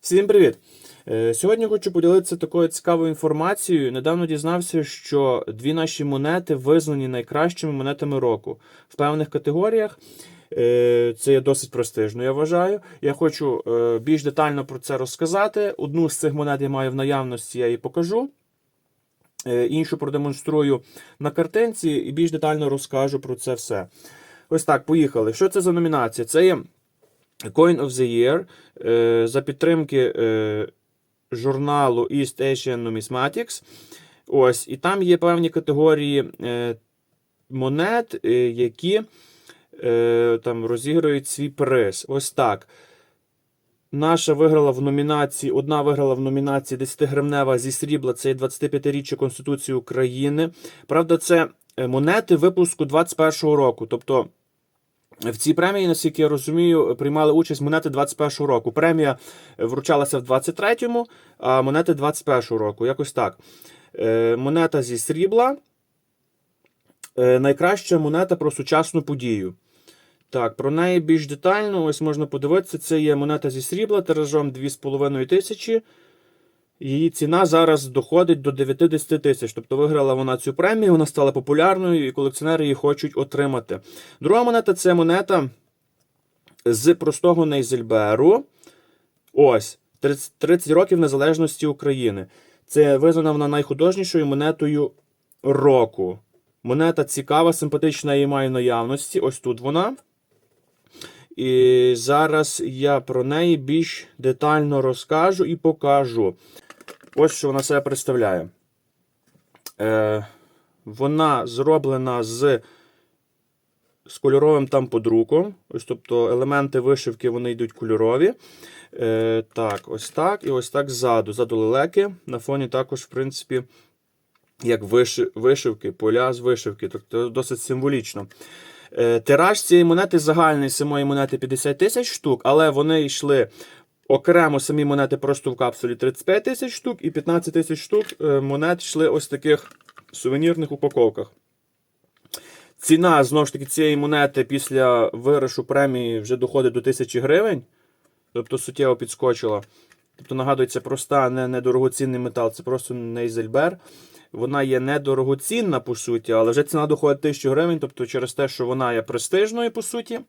Всім привіт! Е, Сьогодні хочу поділитися такою цікавою інформацією. Недавно дізнався, що дві наші монети визнані найкращими монетами року в певних категоріях. Е, Це є досить престижно, я вважаю. Я хочу е, більш детально про це розказати. Одну з цих монет я маю в наявності, я її покажу. Іншу продемонструю на картинці і більш детально розкажу про це все. Ось так, поїхали. Що це за номінація? Це є Coin of the Year е, за підтримки е, журналу East Asian Numismatics. Ось, і там є певні категорії е, монет, які там розіграють свій приз. Ось так. Наша виграла в номінації, одна виграла в номінації 10 гривнева зі срібла, це 25-річчя Конституції України. Правда, це монети випуску 21-го року. Тобто в цій премії, наскільки я розумію, приймали участь монети 21-го року. Премія вручалася в 23-му, а монети 21-го року. Якось так. Е, Монета зі срібла. Е, Найкраща монета про сучасну подію. Так, про неї більш детально, ось можна подивитися. Це є монета зі срібла тиражом 2,5 тисячі. Її ціна зараз доходить до 90 тисяч. Тобто виграла вона цю премію, вона стала популярною і колекціонери її хочуть отримати. Друга монета це монета з простого Нейзельберу. Ось 30, 30 років незалежності України. Це визнана вона найхудожнішою монетою року. Монета цікава, симпатична, її маю в наявності. Ось тут вона. І зараз я про неї більш детально розкажу і покажу. Ось що вона себе представляє. Е, вона зроблена з, з кольоровим там подруком. Ось, тобто елементи вишивки вони йдуть кольорові. Е, так, ось так. І ось так ззаду. Ззаду лелеки. На фоні також, в принципі, як виши, вишивки, поля з вишивки. Тобто досить символічно. Е, Тираж цієї монети загальний самої монети 50 тисяч штук, але вони йшли окремо самі монети просто в капсулі 35 тисяч штук і 15 тисяч штук е, монет йшли ось в таких сувенірних упаковках. Ціна знову ж таки цієї монети після виришу премії вже доходить до 1000 гривень. Тобто суттєво підскочила. Тобто, нагадую, це проста, не, не дорогоцінний метал, це просто нейзельбер. Вона є недорогоцінна, по суті, але вже ціна доходить 1000 гривень, тобто через те, що вона є престижною, по суті,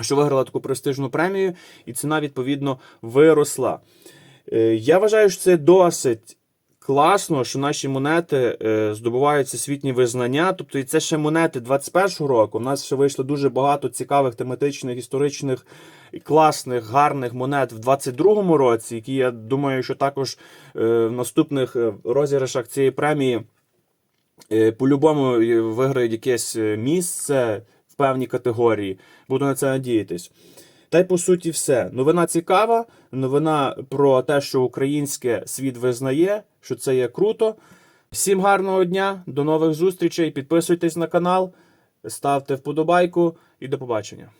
що виграла таку престижну премію, і ціна, відповідно, виросла. Е, Я вважаю, що це досить класно, що наші монети е, здобувають всесвітні визнання. Тобто, і це ще монети 21-го року. У нас ще вийшло дуже багато цікавих тематичних, історичних, і класних, гарних монет в 22-му році, які я думаю, що також е, в наступних розіграшах цієї премії по-любому виграють якесь місце в певній категорії. Буду на це надіятись. Та й по суті все. Новина цікава. Новина про те, що українське світ визнає, що це є круто. Всім гарного дня, до нових зустрічей. Підписуйтесь на канал, ставте вподобайку і до побачення.